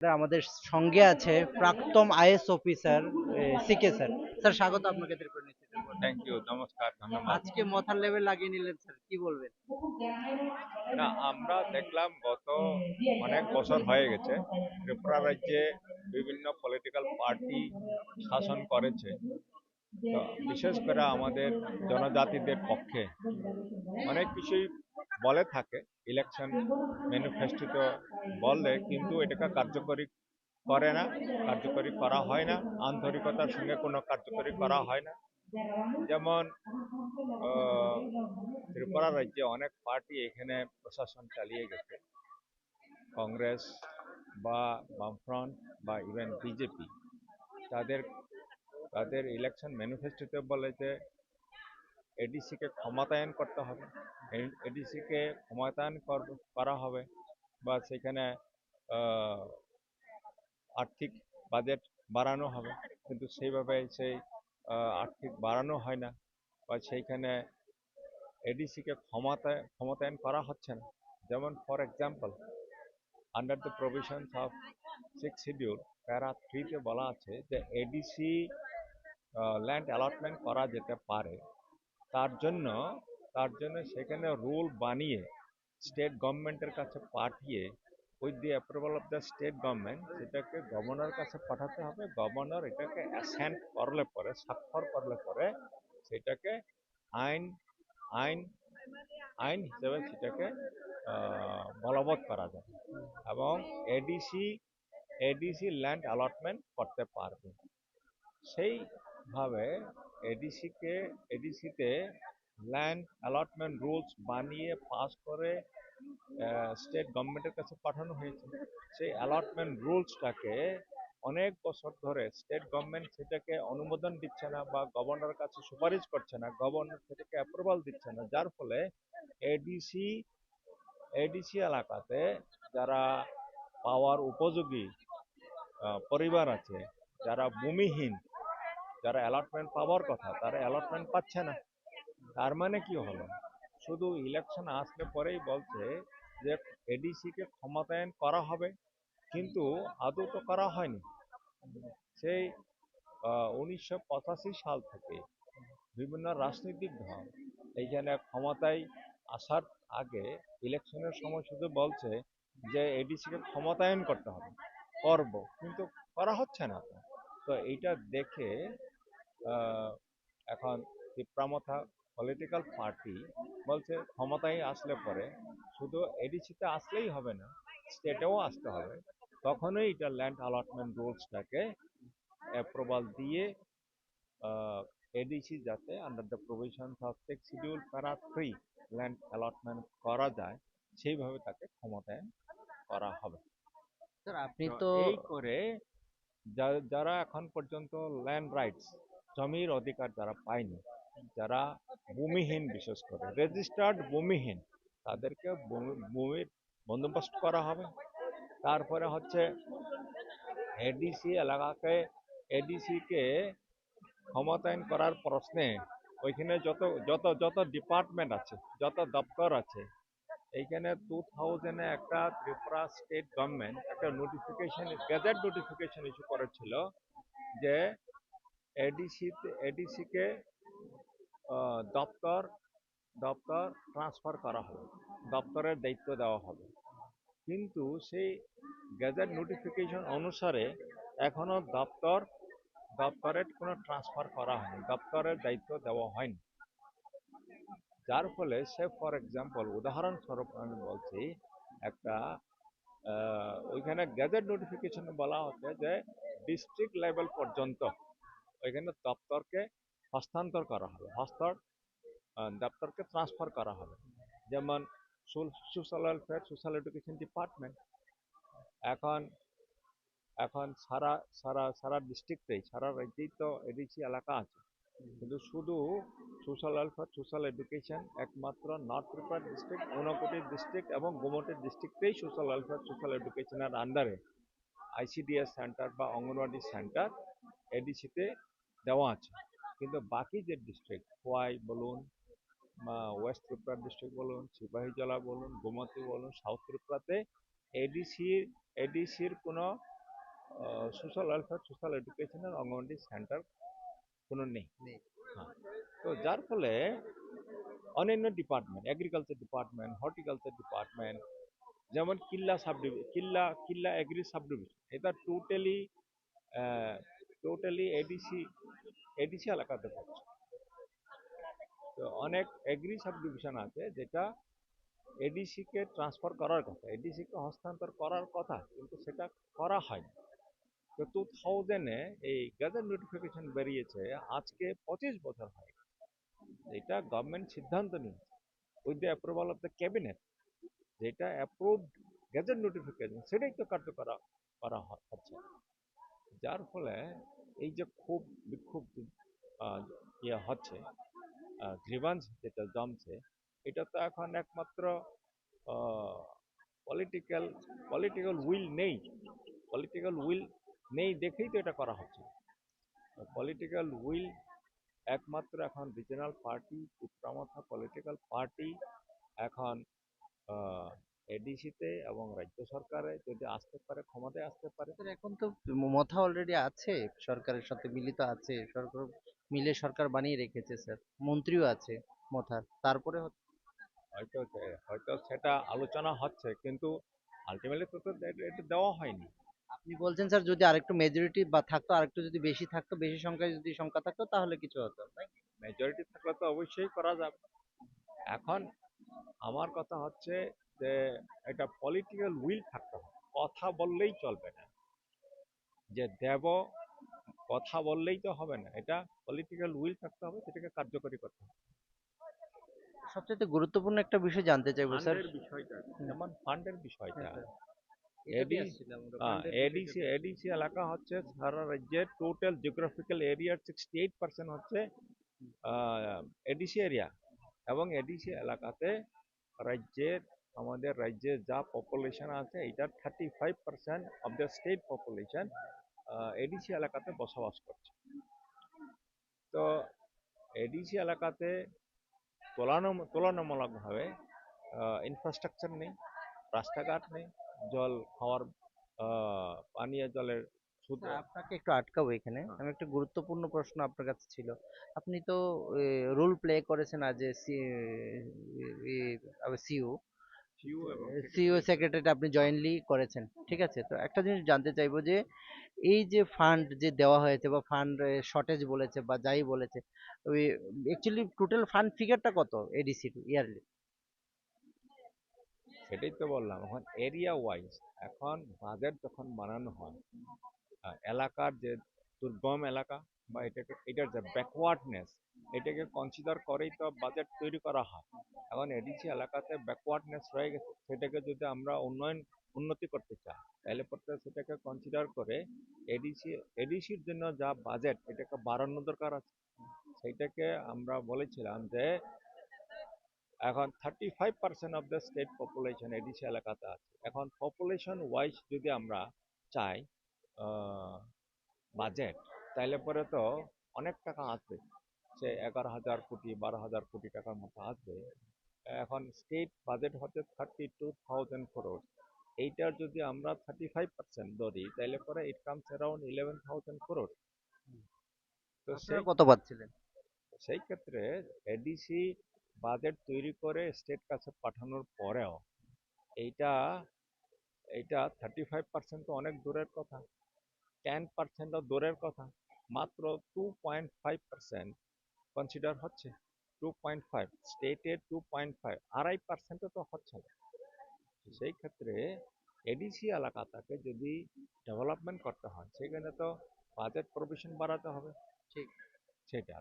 আমাদের সঙ্গে আছে প্রাক্তন IAS officer CK sir. Sir স্বাগত আপনাকে থ্যাংক ইউ নমস্কার ধন্যবাদ। আজকে মথার লেভেল লাগিয়ে নিলেন স্যার কি বলবেন? না আমরা দেখলাম গত অনেক বছর হয়ে গেছে ত্রিপুরা রাজ্যে বিভিন্ন পলিটিক্যাল পার্টি শাসন করেছে। বিশেষ করে আমাদের জনজাতিদের পক্ষে অনেক কিছুই বলে থাকে ইলেকশন ম্যানিফেস্টোতে বললে কিন্তু এটাকে কার্যকরী করে না, কার্যকরী করা হয় না, আন্তরিকতার সঙ্গে কোনো কার্যকরী করা হয় না। যেমন ত্রিপুরা রাজ্যে অনেক পার্টি এখানে প্রশাসন চালিয়ে গেছে। কংগ্রেস বা বামফ্রন্ট বা ইভেন বিজেপি। তাদের তাদের ইলেকশন ম্যানিফেস্টোতে বলে যে এডিসিকে ক্ষমতায়ন করতে হবে। এডিসিকে ক্ষমতায়ন করা হবে বা সেখানে আর্থিক বাজেট বাড়ানো হবে। কিন্তু সেইভাবে সেই আর্থিক বাড়ানো হয় না বা সেইখানে এডিসিকে ক্ষমতায়, ক্ষমতায়ন করা হচ্ছে না। যেমন for example under the provisions of six schedule para থ্রিতে বলা আছে যে এডিসি ল্যান্ড অ্যালটমেন্ট করা যেতে পারে। তার জন্য তার জন্য সেখানে রুল বানিয়ে স্টেট গভর্নমেন্টের কাছে পাঠিয়ে with the approval of the state government সেটাকে গভর্নর কাছে পাঠাতে হবে। গভর্নর এটাকে অ্যাসেন্ট করলে পরে, স্বাক্ষর করলে পরে সেটাকে আইন আইন আইন হিসেবে সেটাকে বলবৎ করা যাবে এবং এডিসি এডিসি ল্যান্ড অ্যালটমেন্ট করতে পারবে। সেইভাবে এডিসিকে এডিসিতে ল্যান্ড অ্যালটমেন্ট রুলস বানিয়ে পাস করে স্টেট গভর্নমেন্টের কাছে পাঠানো হয়েছে। সেই অ্যালটমেন্ট রুলসটাকে অনেক বছর ধরে স্টেট গভর্নমেন্ট সেটাকে অনুমোদন দিচ্ছে না বা গভর্নর কাছে সুপারিশ করছে না গভর্নর সেটাকে অ্যাপ্রুভাল দিচ্ছে না। যার ফলে এডিসি এডিসি এলাকাতে যারা পাওয়ার উপযোগী পরিবার আছে, যারা ভূমিহীন যারা অ্যালটমেন্ট পাওয়ার কথা, তারা অ্যালটমেন্ট পাচ্ছে না। তার মানে কি হলো? শুধু ইলেকশন আসলে পরেই বলছে যে এডিসিকে ক্ষমতায়ন করা হবে, কিন্তু আদৌ তো করা হয়নি। সেই উনিশশো পঁচাশি সাল থেকে বিভিন্ন রাজনৈতিক দল এইখানে ক্ষমতায় আসার আগে ইলেকশনের সময় শুধু বলছে যে এডিসিকে ক্ষমতায়ন করতে হবে, করব, কিন্তু করা হচ্ছে না তো এইটা দেখে এখন তিপ্রামথা পলিটিক্যাল পার্টি বলছে ক্ষমতায় আসলে পরে শুধু এডিসিতে আসলেই হবে না স্টেটেও আসতে হবে। তখনই এটা ল্যান্ড অ্যালটমেন্ট রুলসটাকে অ্যাপ্রুভাল দিয়ে এডিসি যাতে under the provision of six schedule para three land allotment করা যায় সেইভাবে তাকে ক্ষমতায়ন করা হবে। স্যার আপনি তো এই করে যারা এখন পর্যন্ত ল্যান্ড রাইটস জমির অধিকার যারা পায়নি, যারা ভূমিহীন বিশেষ করে রেজিস্টার্ড ভূমিহীন, তাদেরকে ভূমির বন্দোবস্ত করা হবে। তারপরে হচ্ছে এডিসি এলাকাকে এডিসি কে ক্ষমতায়ন করার প্রশ্নে ওইখানে যত যত যত ডিপার্টমেন্ট আছে, যত দপ্তর আছে, এইখানে টু থাউজেন্ডে একটা ত্রিপুরা স্টেট গভর্নমেন্ট একটা নোটিফিকেশন গেজেট নোটিফিকেশন ইস্যু করেছিল যে এডিসিকে দপ্তর দপ্তর ট্রান্সফার করা হবে। দপ্তরের দায়িত্ব দেওয়া হবে। কিন্তু সেই গেজেট নোটিফিকেশন অনুসারে এখনও দপ্তর, দপ্তরের কোনো ট্রান্সফার করা হয়নি। দপ্তরের দায়িত্ব দেওয়া হয়নি। যার ফলে সে ফর এক্সাম্পল উদাহরণস্বরূপ আমি বলছি, একটা ওইখানে গ্যাজেট নোটিফিকেশন বলা হচ্ছে যে ডিস্ট্রিক্ট লেভেল পর্যন্ত ওইখানে দপ্তরকে হস্তান্তর করা হবে। হস্তার দপ্তরকে ট্রান্সফার করা হবে। যেমন social welfare social education department এখন এখন সারা সারা সারা ডিস্ট্রিক্টেই সারা রাজ্যেই তো এডিসি এলাকা আছে। কিন্তু শুধু সোশ্যাল ওয়েলফেয়ার সোশ্যাল এডুকেশন একমাত্র north Tripura district Unakoti district এবং গোমতী ডিস্ট্রিক্টেই সোশ্যাল ওয়েলফেয়ার সোশ্যাল এডুকেশনের আন্ডারে আইসিডিএস সেন্টার বা অঙ্গনওয়াড়ি সেন্টার এডিসিতে দেওয়া আছে। কিন্তু বাকি যে ডিস্ট্রিক্ট খোয়াই বলুন বা ওয়েস্ট ত্রিপুরা ডিস্ট্রিক্ট বলুন সিপাহীজলা বলুন গোমতী বলুন সাউথ ত্রিপুরাতে এডিসির এডিসির কোনো সোশ্যাল ওয়েলফেয়ার সোশ্যাল এডুকেশনের অঙ্গনওয়াড়ি সেন্টার কোনো নেই। হ্যাঁ। তো যার ফলে অন্যান্য department agriculture department horticulture department যেমন Killa sub Killa Killa agri sub division এটা টোটালি টোটালি এডিসি এডিসি এলাকাতে পড়ছে তো অনেক এগ্রি সাব ডিভিশন আছে যেটা এডিসি কে ট্রান্সফার করার কথা এডিসি কে হস্তান্তর করার কথা, কিন্তু সেটা করা হয়নি। তো টু থাউজেন্ডে এই গ্যাজেট নোটিফিকেশন বেরিয়েছে, আজকে পঁচিশ বছর হয়। এটা গভর্নমেন্ট সিদ্ধান্ত নিয়েছে with the approval of the cabinet যেটা অ্যাপ্রুভড গ্যাজেট নোটিফিকেশন সেটাই তো কার্য করা করা হচ্ছে। যার ফলে এই যে খুব বিক্ষোভ ইয়ে হচ্ছে গ্রিভান্স যেটা জমছে, এটা তো এখন একমাত্র পলিটিক্যাল পলিটিক্যাল উইল নেই। পলিটিক্যাল উইল নেই দেখেই তো এটা করা হচ্ছে। পলিটিক্যাল উইল একমাত্র এখন regional party Tipra Motha political party এখন এডিসিতে এবং রাজ্য সরকারে যদি আসতে পারে ক্ষমতায় আসতে পারে। এখন তো মথা অলরেডি আছে সরকারের সাথে মিলিত আছে সরকার মিলে সরকার বানিয়ে রেখেছে স্যার মন্ত্রীও আছে মথার তারপরে হয়তো হয়তো সেটা আলোচনা হচ্ছে কিন্তু আলটিমেটলি তো এটা- দেওয়া হয়নি। আপনি বলছেন স্যার যদি আরেকটু মেজরিটি বা থাকতো আরেকটু যদি বেশি থাকতো বেশি সংখ্যায় যদি সংখ্যা থাকতো তাহলে কিছু হতো মেজরিটি থাকলে তো অবশ্যই করা যাবে। এখন আমার কথা হচ্ছে যে এটা পলিটিক্যাল উইল থাকতে হবে। কথা বললেই চলবে না। যে দেব কথা বললেই তো হবে না এটা পলিটিক্যাল উইল থাকতে হবে সেটাকে কার্যকরী করতে হবে। সবচেয়ে গুরুত্বপূর্ণ একটা বিষয় জানতে চাইব স্যার। বিষয়টা যেমন ফান্ডের বিষয়টা। হ্যাঁ, এডিসি এডিসি এলাকা হচ্ছে সারা রাজ্যের টোটাল জিওগ্রাফিক্যাল এরিয়ার সিক্সটি এইট পার্সেন্ট হচ্ছে এডিসি এরিয়া এবং এডিসি এলাকাতে রাজ্যের আমাদের রাজ্যে যা পপুলেশন আছে এটার thirty five percent of the state population ADC এলাকাতে বসবাস করছে। তো এডিসি এলাকাতে তুলনা তুলনামূলকভাবে ইনফ্রাস্ট্রাকচার নেই রাস্তাঘাট নেই জল খাওয়ার পানীয় জলের আপনাকে একটু আটকাবো এখানে। হ্যাঁ। আমি একটা গুরুত্বপূর্ণ প্রশ্ন আপনার কাছে ছিল। আপনি তো রোল প্লে করেছেন আজ সিইও সিইও সেক্রেটারি আপনি জয়েন্টলি করেছেন ঠিক আছে? তো একটা জিনিস জানতে চাইব যে এই যে ফান্ড যে দেওয়া হয়েছে বা ফান্ড শর্টেজ বলেছে বা যাই বলেছে ওই অ্যাকচুয়ালি টোটাল ফান্ড ফিগারটা কত এডিসি ইয়ারলি সেটাই তো বললাম এখন এরিয়া ওয়াইজ এখন বাজেট যখন বানানো হয় এলাকার যে দুর্গম এলাকা বা এটাকে এটার যে ব্যাকওয়ার্ডনেস এটাকে কনসিডার করেই তো বাজেট তৈরি করা হয়। এখন এডিসি এলাকাতে ব্যাকওয়ার্ডনেস রয়ে গেছে, সেটাকে যদি আমরা উন্নয়ন, উন্নতি করতে চাই, তাহলে পড়তে সেটাকে কনসিডার করে এডিসি, এডিসির জন্য যা বাজেট এটাকে বাড়ানো দরকার আছে। সেইটাকে আমরা বলেছিলাম যে, এখন thirty five percent of the state population ADC এলাকাতে আছে। এখন পপুলেশন ওয়াইজ যদি আমরা চাই বাজেট তাইলে পরে তো অনেক টাকা আসবে। সে এগারো হাজার কোটি বারো হাজার কোটি টাকার মতো আসবে। এখন স্টেট বাজেট হচ্ছে থার্টি টু থাউজেন্ড করোড় এইটার যদি আমরা থার্টি ফাইভ পার্সেন্ট ধরি তাইলে পরে it comes around eleven thousand crore তো আপনারা কত পাচ্ছিলেন? সেই ক্ষেত্রে এডিসি বাজেট তৈরি করে স্টেট কাছে পাঠানোর পরেও এইটা এইটা থার্টি ফাইভ পার্সেন্ট তো অনেক দূরের কথা। টেন পার্সেন্টও দূরের কথা মাত্র two point five percent consider হচ্ছে টু পয়েন্ট ফাইভ স্টেটের টু পয়েন্ট ফাইভ আড়াই পার্সেন্টও তো হচ্ছে না। সেই ক্ষেত্রে এডিসি এলাকাটাকে যদি ডেভেলপমেন্ট করতে হয় সেখানে তো বাজেট প্রভিশন বাড়াতে হবে। ঠিক। সেটা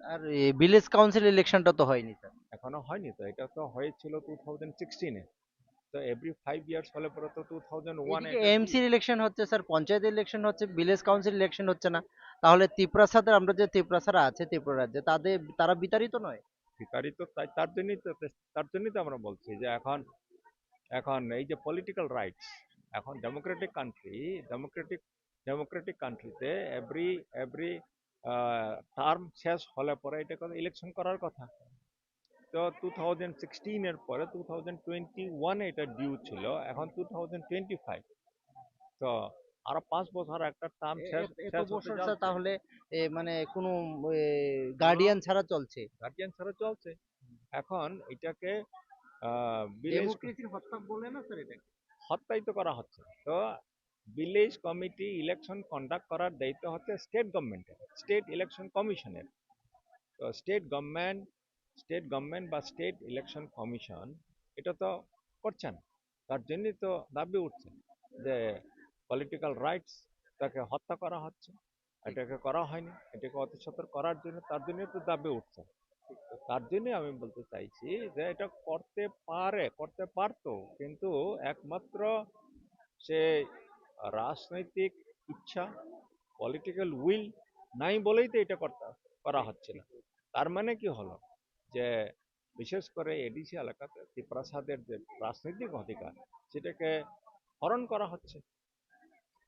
আর ভিলেজ কাউন্সিল ইলেকশনটা তো হয়নি স্যার এখনও হয়নি তো এটা তো হয়েছিল টু থাউজেন্ড সিক্সটিনে তো এভরি ফাইভ ইয়ার্স হলে পরে তো টু থাউজেন্ড ওয়ানে ইলেকশন হচ্ছে স্যার পঞ্চায়েত ইলেকশন হচ্ছে ভিলেজ কাউন্সিল ইলেকশন হচ্ছে না। তাহলে আমরা যে ত্রিপ্রাসারা আছে ত্রিপুরা রাজ্যে তাদের তারা বিতাড়িত নয়? ভিকারি তো তাই তার জন্যই তো তার জন্যই তো আমরা বলছি যে এখন এখন এই যে পলিটিক্যাল রাইটস এখন ডেমোক্রেটিক কান্ট্রি ডেমোক্রেটিক ডেমোক্রেটিক কান্ট্রিতে এভরি এভরি টার্ম শেষ হলে পরে এটা ইলেকশন করার কথা। তো টু থাউজেন্ড সিক্সটিনের পরে টু থাউজেন্ড টোয়েন্টি ওয়ানে এটা ডিউ ছিল এখন টু থাউজেন্ড টোয়েন্টি ফাইভ তো আরও পাঁচ বছর একটা টার্ম শেষ বছর। তাহলে মানে কোনো গার্ডিয়ান ছাড়া চলছে? গার্জিয়ান ছাড়া চলছে। এখন এটাকে হত্যাই তো করা হচ্ছে। তো ভিলেজ কমিটি ইলেকশন কন্ডাক্ট করার দায়িত্ব হচ্ছে স্টেট গভর্নমেন্টের স্টেট ইলেকশন কমিশনের তো স্টেট গভর্নমেন্ট স্টেট গভর্নমেন্ট বা স্টেট ইলেকশন কমিশন এটা তো করছে না তার জন্যই তো দাবি উঠছে যে পলিটিক্যাল রাইটস তাকে হত্যা করা হচ্ছে। এটাকে করা হয়নি, এটাকে অতি সত্বর করার জন্য তার জন্যই তো দাবি উঠছে। তার জন্য আমি বলতে চাইছি যে এটা করতে পারে, করতে পারতো, কিন্তু একমাত্র সে রাজনৈতিক ইচ্ছা পলিটিক্যাল উইল নাই বলেই তো এটা করতে, করা হচ্ছে না তার মানে কি হলো? যে বিশেষ করে এডিসি এলাকাতে ত্রিপ্রাসাদের যে রাজনৈতিক অধিকার সেটাকে হরণ করা হচ্ছে।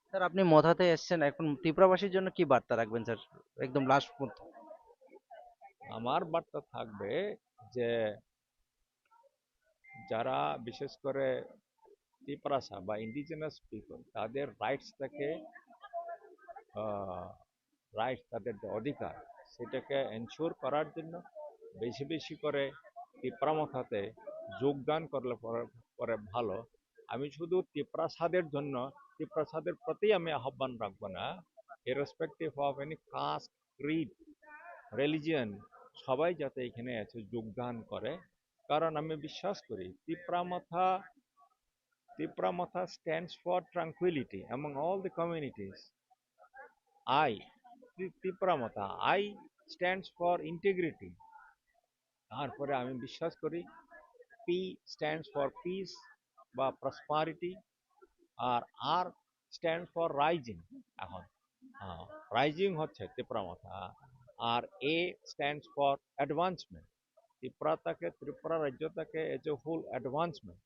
স্যার আপনি মধাতে এসেছেন। এখন ত্রিপুরাবাসীর জন্য কি বার্তা রাখবেন স্যার? একদম লাস্ট পর্যন্ত আমার বার্তা থাকবে যে যারা বিশেষ করে ত্রিপ্রাসা বা ইন্ডিজিনাস পিপল তাদের রাইটসটাকে রাইটস তাদের যে অধিকার সেটাকে এনশিওর করার জন্য বেশি বেশি করে ত্রিপ্রামথাতে যোগদান করলে পরে- ভালো। আমি শুধু তিপ্রাসাদের জন্য, তিপ্রাসাদের প্রতি আমি আহ্বান রাখব না। Irrespective of any caste creed religion সবাই যাতে এখানে এসে যোগদান করে। কারণ আমি বিশ্বাস করি Tipramotha Tipramotha stands for tranquility among all the communities. I Tipramotha I stands for integrity. তারপরে আমি বিশ্বাস করি পি স্ট্যান্ডস ফর পিস বা প্রসপারিটি আর আর স্ট্যান্ড ফর রাইজিং এখন রাইজিং হচ্ছে ত্রিপুরামাথা আর এ স্ট্যান্ডস ফর অ্যাডভান্সমেন্ট ত্রিপুরাটাকে Tripura রাজ্যটাকে as a full advancement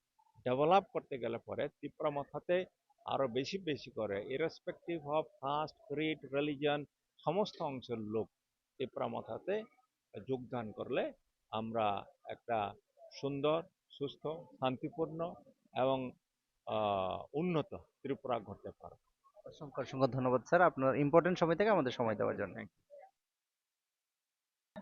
develop করতে গেলে পরে ত্রিপুরা মাথাতে আরও বেশি বেশি করে irrespective of caste creed religion সমস্ত অংশের লোক ত্রিপুরা মাথাতে যোগদান করলে আমরা একটা সুন্দর সুস্থ শান্তিপূর্ণ এবং আহ, উন্নত ত্রিপুরা গড়তে পারব। অসংখ্য অসংখ্য ধন্যবাদ স্যার। আপনার ইম্পর্টেন্ট সময় থেকে আমাদের সময় দেওয়ার জন্য।